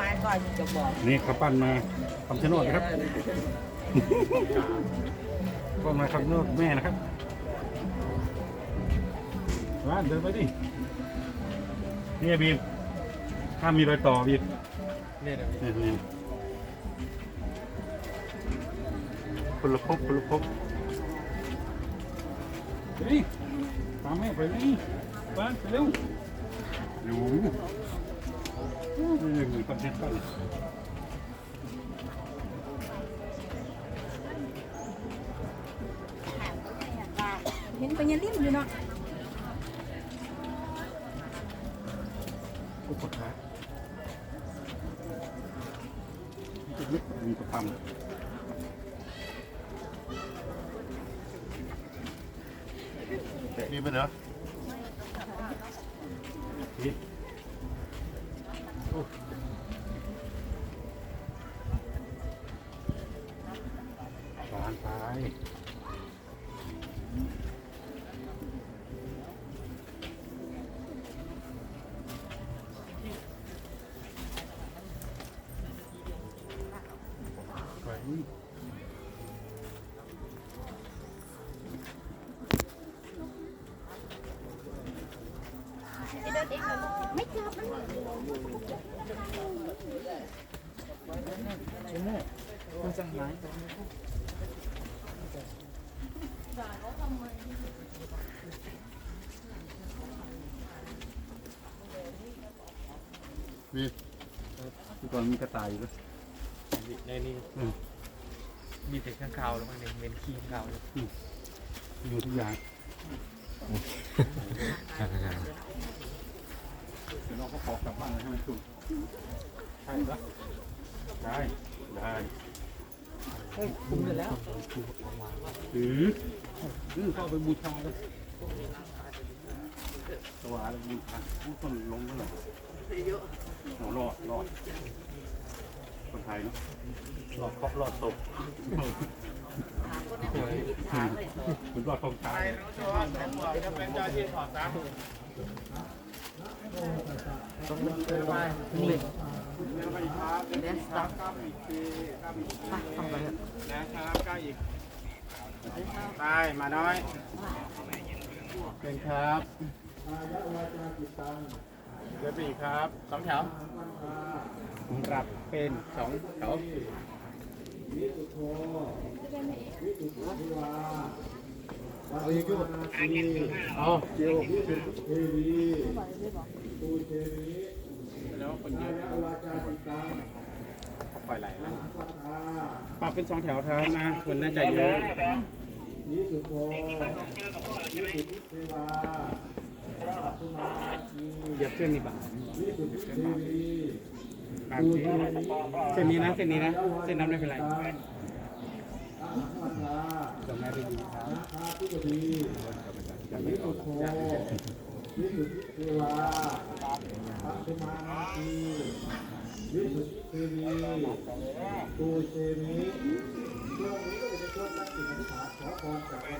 มาก็จะบอกนี่เขาปั้นมาคำชะโนดนะครับปั้นมาคำชะโนดแม่นะครับร้านเดินไปดิเนี่ยบีมถ้ามีรอยต่อบีมเนี่ยเดี๋ยวนี่ยคนละภพคนละพเฮ้ยตามแม่ไปนี่บ้านไปเร็วอยู่ นี่มีคอนเทนต์ปั้นเห็นปัญญาลิ่มอยู่เมันจะหายมีที่ก่อนมีกระต่ายอยู่ด้วยในนี้อืมมีแต่ข้างคาวแล้วมั้งเนี่ยเป็นขี้ข้างคาวเลยอยู่ทุกอย่างเดี๋ยวน้องเขาขอกลับบ้านเลยให้มันถูกใช่ปะได้ ได้ เฮ้ยคุมเลยแล้วหรือหรือเข้าไปบูชาเลยสวาเลยบูชาผู้คนลงเมื่อไหร่โอ้รอดรอดคนไทยเนาะรอดเคราะห์รอดตกคุณรอดของตาย เดี๋ยวสต็อปไปทำไปเถอะนะครับก้าอีกตายมาน้อยเป็นครับเดี๋ยวไปอีกครับสองแถวกลับเป็นสองแถวเอาอีกอยู่เอาเจียว แล้วคนเยอะปล่อยไหลแล้วปรับเป็นสองแถวครับนะคนน่าจะเยอะเหยียบเส้นนี่บ้างบางทีเส้นนี้นะเส้นนี้นะเส้นนั้นไม่เป็นไรจำได้ดีครับ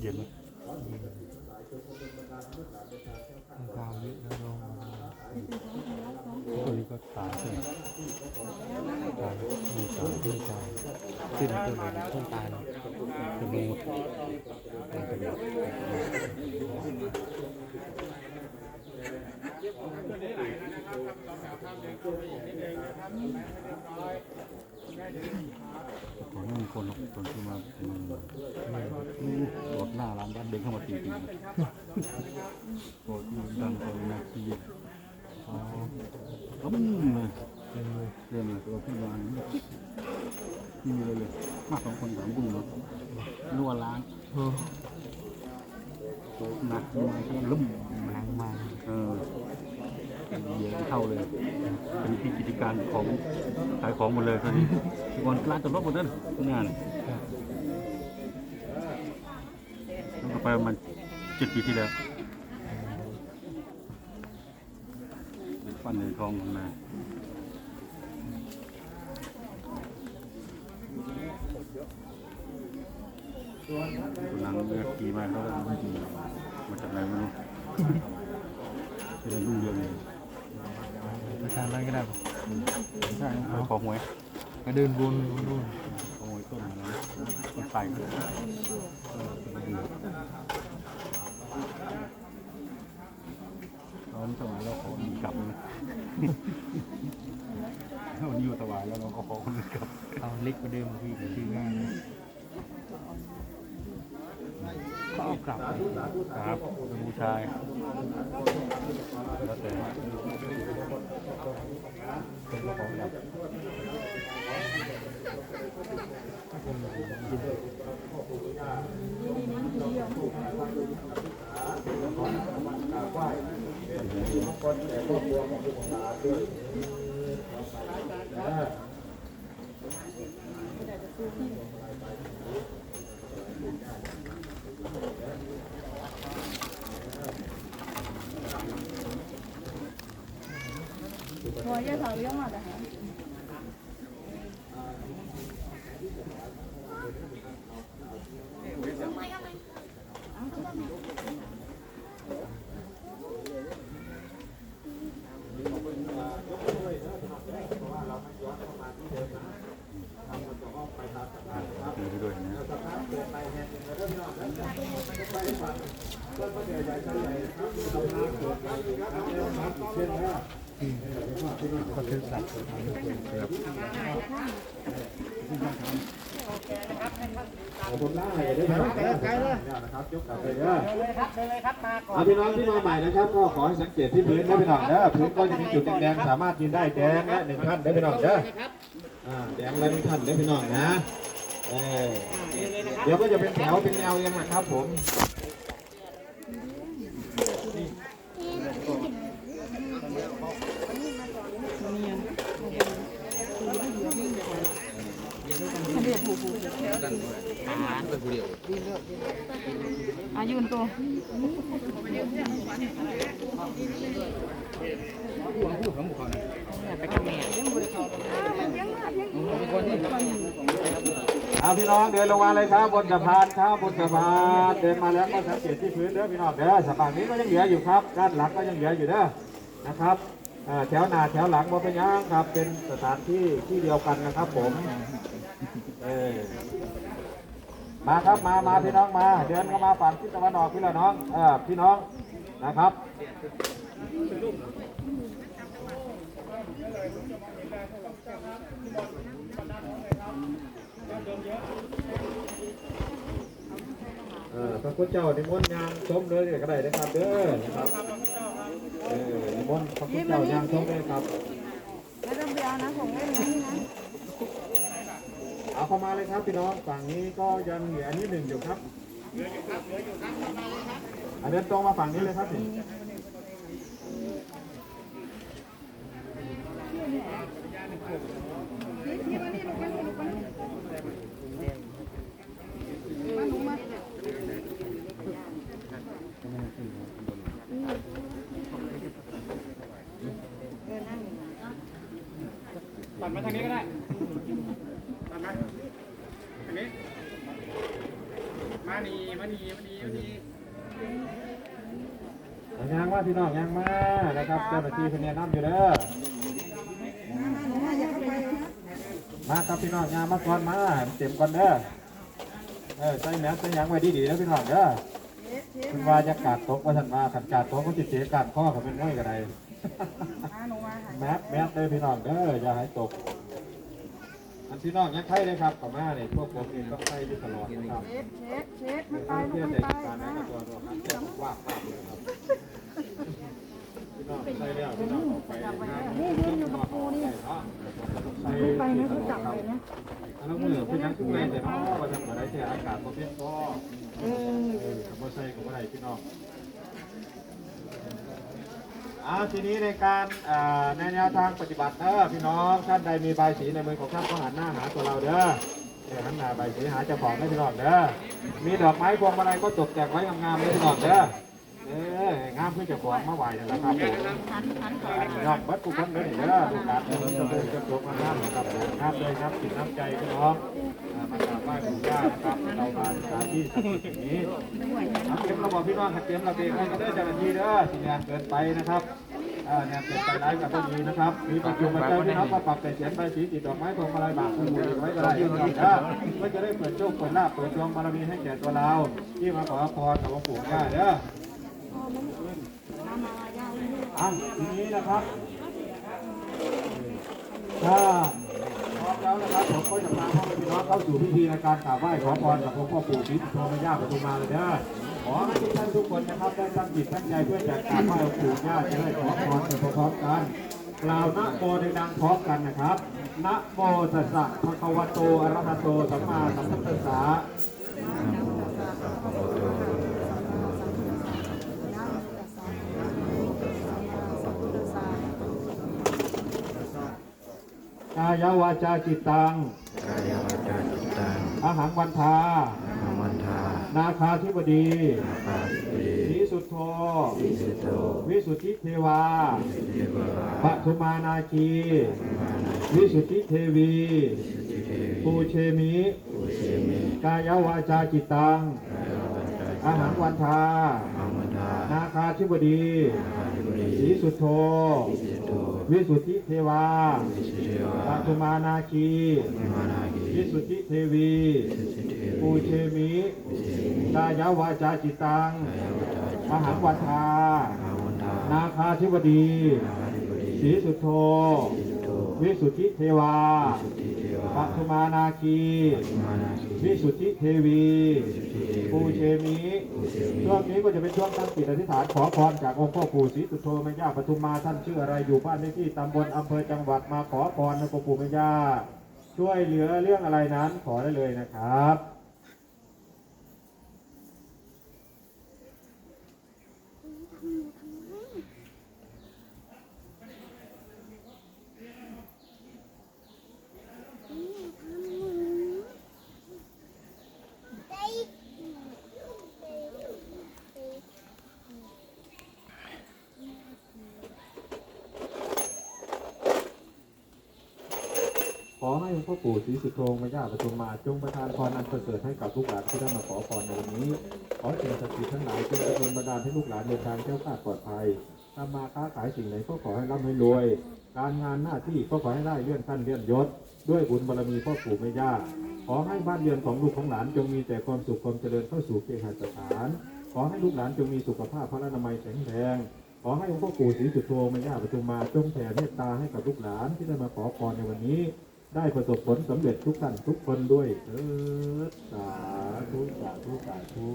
เย็นไหมข้าวเยอะนะลงตัวนี้ก็ตายใช่ไหมตายมีตายด้วยตายขึ้นต้นต้นตายเนาะจะมูดมันเป็นแบบของนั่นค ผอไม่มีคนหรอคนที่มาตรวหน้าร้านด้านเดินเข้ามาตีตีโอ้ยดังคนนักทีอ๋อเขาไม่เลยเรื่องอะไรตัวพี่วานนี่มีเลยเลยมากสองคนสามบุ้มเนาะนัวล้างหนักมาก็ลุ่มล้างมาเออ เยอะเท่าเลย เป็นที่กิจการของขายของหมดเลยตอนนี้ก่อนร้านจอดรถหมดนั่นงานต้องไปประมาณเจ็ดปีที่แล้วปั้นเงินทองมาคนนั่งเรือขี่มาเขาก็มาจากไหนไม่รู้เป็นรุ่งเรืองเลย ทางนั้นก็ได้ปะใช่เอาขอหวยก็เดินวนวนขอหวยต้นอะไรต้นไทรตอนสมัยเราขอดีกลับเลยวันนี้อยู่ถวายแล้วเราก็ขอคนอื่นกลับเอาเล็กกว่าเดิมพี่ชื่อง่ายก็เอากลับครับเป็นผู้ชาย Saya 的 เคนะครับขอาพี่น้องที่มาใหม่นะครับ ก็ขอให้สังเกตที่พื้นได้พี่น้องเด้อพื้นก็จะมีจุดแดงๆสามารถยืนได้แดงและหนึ่งท่านได้พี่น้องเด้อแดงและหนึ่งท่านได้พี่น้องนะเดี๋ยวก็จะเป็นแถวเป็นแนวเองนะครับผม อะยืนตัวเอาพี่น้องเดินลงมาเลยครับบนสะพานครับบนสะพานเดินมาแล้วก็สังเกตที่พื้นเด้อพี่น้องเด้อสะพานนี้ก็ยังเหลืออยู่ครับด้านหลังก็ยังเหลืออยู่เด้อนะครับแถวหน้าแถวหลังบ่เป็นหยังครับเป็นสถานที่ที่เดียวกันนะครับผมเออ มาครับมามาพี่น้องมา เดินเข้ามาฝั่งทิศตะวันออกพี่ละน้องเออพี่น้องนะครับเออพระพุทธเจ้านิมนต์ยางชมเลยก็ได้นะครับเด้อนะครับเออนิมนต์พระพุทธเจ้ายางชมเลยครับแล้วต้องไปเอานะของเล่นนี้นะ เอาเข้ามาเลยครับพี่น้องฝั่งนี้ก็ยังเหลืออันนี้หนึ่งอยู่ครับอันเดินตรงมาฝั่งนี้เลยครับพี่ปัดมาทางนี้ก็ได้ปัดมาทางนี้ มานีมานีมานีมานียางว่าพี่น้องยางมานะครับเจ้าหน้าที่เพิ่นแนะนำอยู่เด้อมาครับพี่น้องยางมาก่อนมาให้มันเต็มก่อนเด้อเออใส่แมสใส่หยางไว้ดีๆแล้วพี่น้องเด้อคุณว่าจะกาดตกว่าท่านว่าขันกาดตกก็จะเสียการข้อกับเป็นม้อยกันไดแมสแมสเลยพี่น้องเด้ออย่าให้ตกอัน พี่น้องยังไข่เลยครับขอมาเนี่ยพวกผมเองต้องไข่อยู่ตลอดนะครับเช็ดเช็ดเช็ดไม่ไปเพื่อไม่ไปการนั้นตัวตัวครับจะว่าภาพเลยครับพี่น้องใส่แล้วพี่น้องออกไปนี่นี่อยู่กับปูนี่ใส่ไม่รู้จักเลยนะแล้วมือเป็นยังกุ้งเลยแต่เนาะว่าจะเปิดได้แค่อากาศบ่เพียงพอเออเออบ่ใส่กับบ่ได้พี่น้อง อาทีนี้ในการในแนวทางปฏิบัติเด้อพี่น้องท่านใดมีใบสีในมือของท่านก็หันหน้าหาตัวเราเด้อเออหันหน้าใบสีหาเจ้าของได้พี่น้องเด้อมีดอกไม้พวงมาลัยก็ตกแต่งไว้งามๆเลยพี่น้องเด้อเอองามเพื่อจ้าของมาไหวนั่นะครับผมหันหันก่อนยอดวัดกุคนเลยเด้อลูกหลานเด้อจะเดินจะตัวมาน้ำนะครับน้ำเลยน้ำจิตน้ำใจพี่น้องอ่ามากราบไหว้ปู่ย่านะครับเรามาสถานที่นี้ อาเตรียมเราบอกพี่น้องเตรียมเราเองให้กันเด้อเจ้าหน้าที่เด้อที่งานเกินไปนะครับอ่างานเกินไปร้ายกับพวกนี้นะครับมีประชุมมาเจ้าพี่น้องมาปรับแต่เสียนใบสีติดดอกไม้พวงมาลัยบากคุณบุญไว้ก็ได้พี่น้องเด้อเพื่อจะได้เปิดโชคเปิดลาภเปิดดวงบารมีให้แก่ตัวเราที่มาขอพรกับหลวงปู่ย่าเด้ออะทีนี้นะครับถ้าพร้อมแล้วนะครับผมก็จะพาพ่อแม่พี่น้องเข้าสู่พิธีในการกราบไหว้ขอพรกับหลวงพ่อปู่ศรีสุโธมย่าปทุมมาเลยเด้อ อให้ทุกท่านทุกคนนะครับได้ตั้งจิตตั้งใจเพื่อจะกราบไหว้หลวงปู่ย่าจะได้ขอพรไปพร้อมๆกันกล่าวนะโมดังๆพร้อมกันนะครับนะโมตัสสะภะคะวะโตอะระหะโตสัมมาสัมพุทธัสสะกายวาจาจิตตังกายวาจาจิตตังอาหารวันทา นทานาคาธิบดีอาปาสิสีสุทโธสิสิโตวิสุทธิเทวาสิเทวาปทุมานาคีมานาวิสุทธิเทวีสิทธิเทปูวีเชมิอุเชมิ กายวาจาจิตตังกายวาจาจิตอาหารวันทาอามันทา นาคาธิบดีอาปา สิบดีสีสุทโธสิสิโตวิสุทธิเทวาสิสิเทวาปทุมานาคีมานาคีวิสุทธิเทวีสิสิเทปูวีเชมิอุเชมิกายวาจาจิตตังกายวาจาจิตอาหารวันทาอามันทานาคาธิบดีอาปาสิบดีสีสุทโธสิสิโตวิสุทธิเทวาสิทธิเทวา ปัทุมานาคีมานาคี วิสุทธิเทวีสิสิเทปูวีเชมิอุเชมิช่วงนี้ก็จะเป็นช่วงตั้งจิตอธิษฐานขอพรจากองค์พ่อปู่ศรีสุโธแม่ย่าปทุมมาท่านชื่ออะไรอยู่บ้านเลขที่ตำบลอำเภอจังหวัดมาขอพรนะพ่อปู่แม่ย่าช่วยเหลือเรื่องอะไรนั้นขอได้เลยนะครับ อให้องค์พ่อปู่ศรีสุโธแม่ย่าปทุมมาจงประทานพรอันประเสริฐให้กับลูกหลานที่ได้มาขอพรในวันนี้ ขอสิ่งศักดิ์สิทธิ์ทั้งหลายจงดลบันดาลให้ลูกหลานเดินทางแก้วคลาปลอดภัยทำมาค้าขายสิ่งไหนก็ขอให้ร่ำให้รวย การงานหน้าที่ก็ขอให้ได้เลื่อนขั้นเลื่อนยศ ด้วยบุญบารมีพ่อปู่แม่ย่าขอให้บ้านเรือนของลูกของหลานจงมีแต่ความสุขความเจริญเข้าสู่เกหสถาน ขอให้ลูกหลานจงมีสุขภาพพระนามัยแข็งแรงขอให้องค์พ่อปู่ศรีสุโธแม่ย่าปทุมมาจงแผ่เมตตาให้กับลูกหลานที่ได้มาขอพรในวันนี้ ได้ประสบผลสำเร็จทุกท่านทุกคนด้วยเถิดสาธุสาธุสาธุ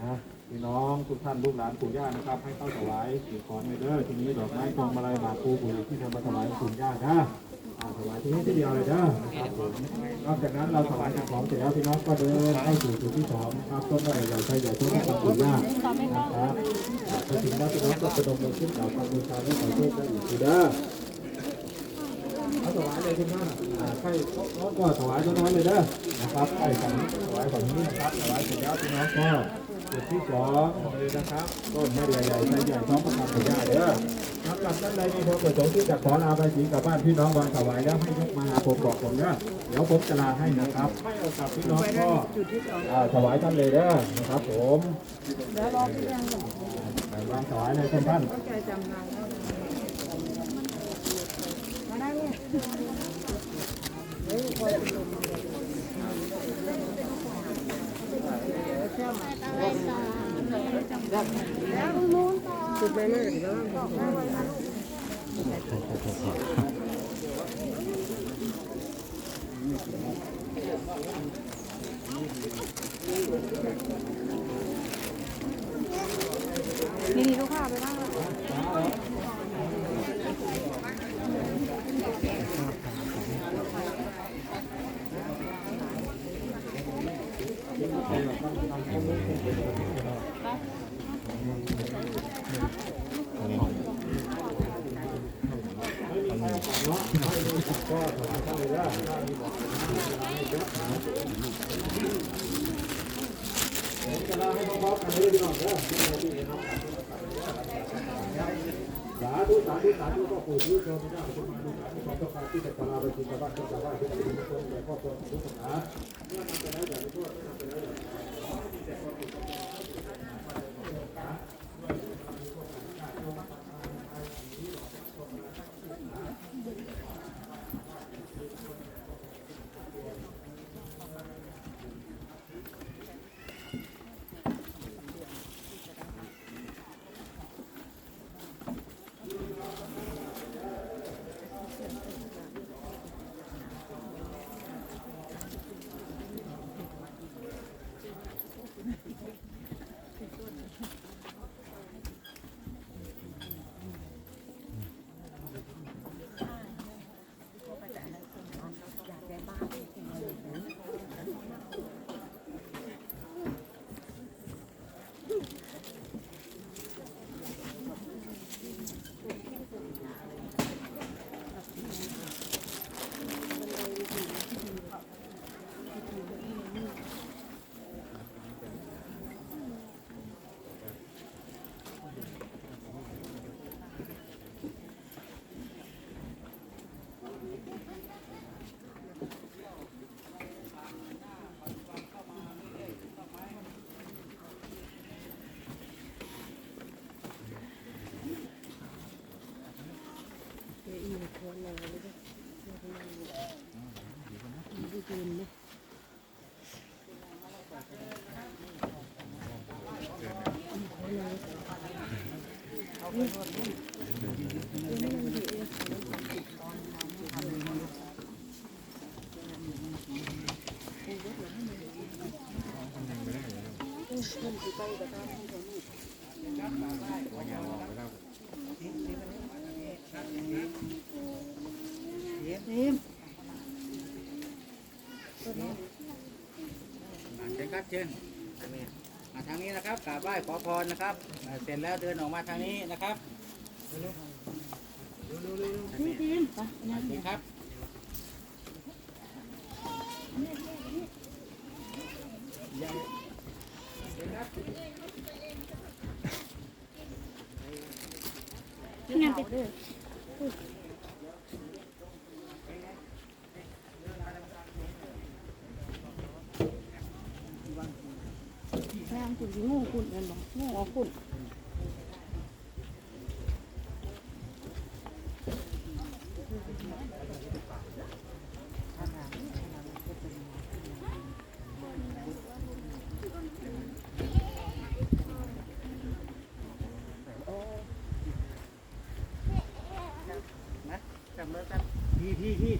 อะพี่น้องทุกท่านลูกหลานปู่ย่านะครับ ให้เข้าถวายสิ่งของในเด้อทีนี้ดอกไม้พวงมาลัยหมากภูปู่ที่ทำมาถวายปู่ย่านะอ่าถวายที่นี้ที่เดียวเลยเด้อนะครับผมนอกจากนั้นเราถวายของเสร็จแล้วพี่น้องก็เดินเข้สู่จุดที่สองนะครับต้นไม้ใหญ่ใจใหญ่ต้นไม้ปู่ย่านะครับพอถึงแล้วพี่น้องก็กระดมลงขึ้นเหล่าความบูชาและขอโชคได้อีกทีเด้อ เลยคุณท่านอ่ร้องก็ถวายน้อยๆเลยเด้อนะครับไอ้ฝั่งนี้ถวายฝั่งนี้นะครับถวายเสร็จแล้วพี่น้องก็จุดที่สองเลยนะครับต้นไม้ใหญ่ใหญ่ใหญ่ท้องประทับใหญ่เด้อสำหรับท่านใดมีความประสงค์ที่จะขอลาไปสีกลับบ้านพี่น้องวางถวายแล้วให้ยกมาผมบอกผมเด้อเดี๋ยวผมจะลาให้นะครับให้เอกลับพี่น้องก็อ่าถวายท่านเลยเด้อนะครับ ผมเดี๋ยวรอพี่ยังก่อวางถวายเลยท่านท่าน แกจำนายแล้วมาได้เนี่ยเฮ้ยคอยเป็นลมจุดไปเลยเดี๋ยวนี่นี่ลูกค้าไปบ้าง สาธุสาธุสาธุก็ปู่ที่เจ้าพระเจ้าทุกมาดูสาธุขอประกาศที่จะกราบไปที่ชาวบ้านชาวบ้านที่เป็นคนในครอบครัวทุกคนนะเชิญ ครับ เชิญมาทางนี้นะครับกราบไหว้ขอพรนะครับเสร็จแล้วเดินออกมาทางนี้นะครับนี่ทีมครับงานติดแคุณงูคุณเงินบอกงูออกคุณนะจับมือกันพี่พี่พี่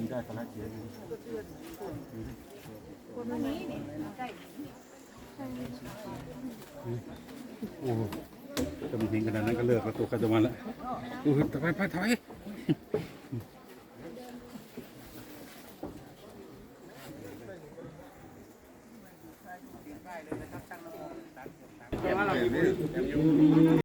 าดีได้ตลาดเสียดีคนนี้นี่ใกล้โอ้จะมีเห็นขนาดนั้นก็เลิกแล้วตัวกันจะมาแล้วโอ้ยไปไปถอย